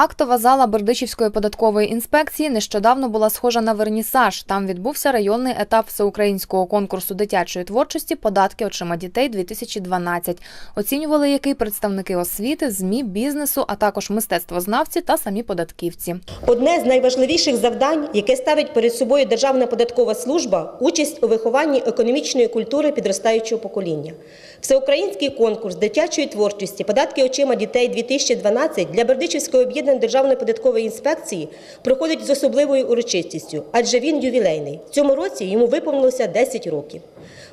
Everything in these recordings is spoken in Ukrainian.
Актова зала Бердичівської податкової інспекції нещодавно була схожа на вернісаж. Там відбувся районний етап всеукраїнського конкурсу дитячої творчості Податки очима дітей 2012 Оцінювали який представники освіти, змі, бізнесу, а також мистецтвознавці та самі податківці. Одне з найважливіших завдань, яке ставить перед собою Державна податкова служба участь у вихованні економічної культури підростаючого покоління. Всеукраїнський конкурс дитячої творчості Податки очима дітей 2012 для Бердичівської об'єднаної державної податкової інспекції проходить з особливою урочистістю, адже він ювілейний. В цьому році йому виповнилося 10 років.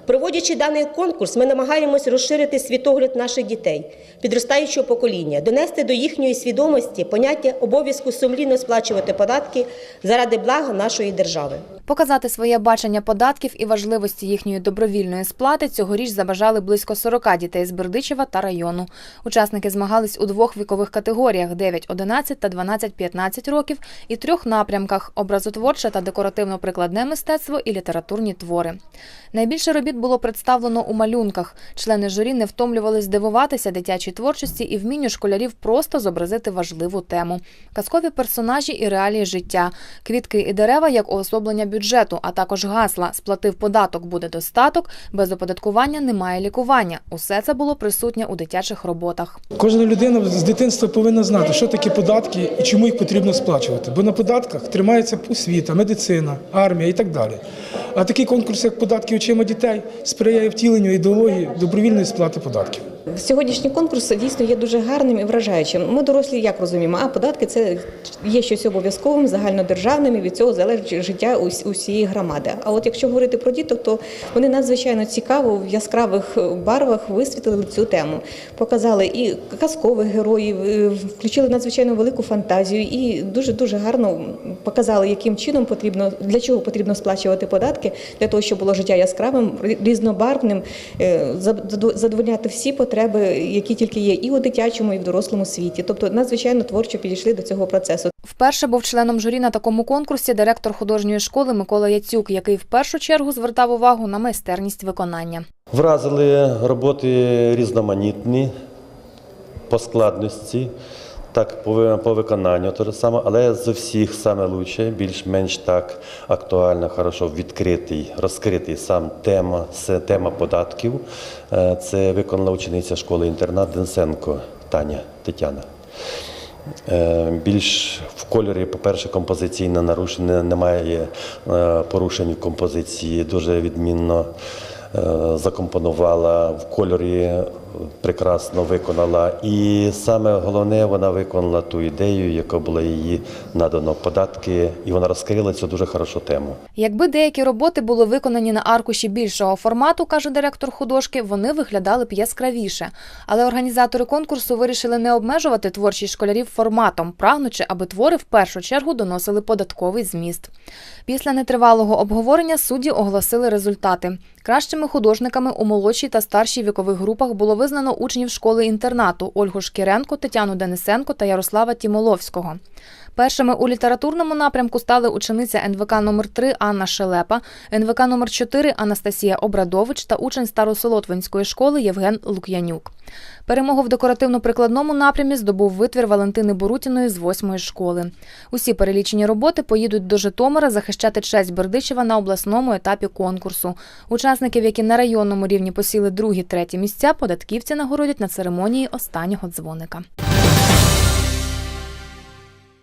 Проводячи даний конкурс, ми намагаємось розширити світогляд наших дітей, підростаючого покоління, донести до їхньої свідомості поняття обов'язку сумлінно сплачувати податки заради блага нашої держави. Показати своє бачення податків і важливості їхньої добровільної сплати цьогоріч забажали близько 40 дітей з Бердичева та району. Учасники змагались у двох вікових категоріях 9-11 та 12-15 років і трьох напрямках образотворче та декоративно-прикладне мистецтво і літературні твори. Найбільше робіт було представлено у малюнках. Члени журі не втомлювались дивуватися дитячій творчості і вмінню школярів просто зобразити важливу тему. Казкові персонажі і реалії життя, квітки і дерева як уособлення бюджету, а також гасла сплатив податок буде достаток, без оподаткування немає лікування. Усе це було присутнє у дитячих роботах. Кожна людина з дитинства повинна знати, що таке податки і чому їх потрібно сплачувати. Бо на податках тримається освіта, медицина, армія і так далі. А такий конкурс, як податки очима дітей, сприяє втіленню ідеології добровільної сплати податків. Сьогоднішній конкурс дійсно є дуже гарним і вражаючим. Ми дорослі як розуміємо, а податки це є щось обов'язковим, загальнодержавним, і від цього залежить життя усієї громади. А от якщо говорити про діток, то вони надзвичайно цікаво в яскравих барвах висвітлили цю тему. Показали і казкових героїв, е, включили надзвичайно велику фантазію і дуже дуже гарно показали, яким чином потрібно для чого потрібно сплачувати податки, для того, щоб було життя яскравим, різнобарвним, е, задовольняти всі потреби, які тільки є і у дитячому, і в дорослому світі. Тобто надзвичайно творчо підійшли до цього процесу. Вперше був членом журі на такому конкурсі директор художньої школи Микола Яцюк, який в першу чергу звертав увагу на майстерність виконання. Вразили роботи різноманітні по складності, так по, виконанню те саме, але з усіх саме лучше, більш-менш так актуально, хорошо, відкритий, розкритий сам тема, це тема податків. Е, Це виконала учениця школи інтернат Денсенко Таня Тетяна. Е, Більш в кольорі, по-перше, композиційне нарушення, немає е, порушень в композиції, дуже відмінно закомпонувала, в кольорі прекрасно виконала. І саме головне, вона виконала ту ідею, яка була її надано податки, і вона розкрила цю дуже хорошу тему. Якби деякі роботи були виконані на аркуші більшого формату, каже директор художки, вони виглядали б яскравіше. Але організатори конкурсу вирішили не обмежувати творчість школярів форматом, прагнучи, аби твори в першу чергу доносили податковий зміст. Після нетривалого обговорення судді оголосили результати. Кращими художниками у молодшій та старшій вікових групах було визнано учнів школи-інтернату Ольгу Шкіренко, Тетяну Денисенко та Ярослава Тімоловського. Першими у літературному напрямку стали учениця НВК номер 3 Анна Шелепа, НВК номер 4 Анастасія Обрадович та учень Старосолотвинської школи Євген Лук'янюк. Перемогу в декоративно-прикладному напрямі здобув витвір Валентини Борутіної з восьмої школи. Усі перелічені роботи поїдуть до Житомира захищати честь Бердичева на обласному етапі конкурсу. Учасників, які на районному рівні посіли другі-треті місця, податківці нагородять на церемонії останнього дзвоника.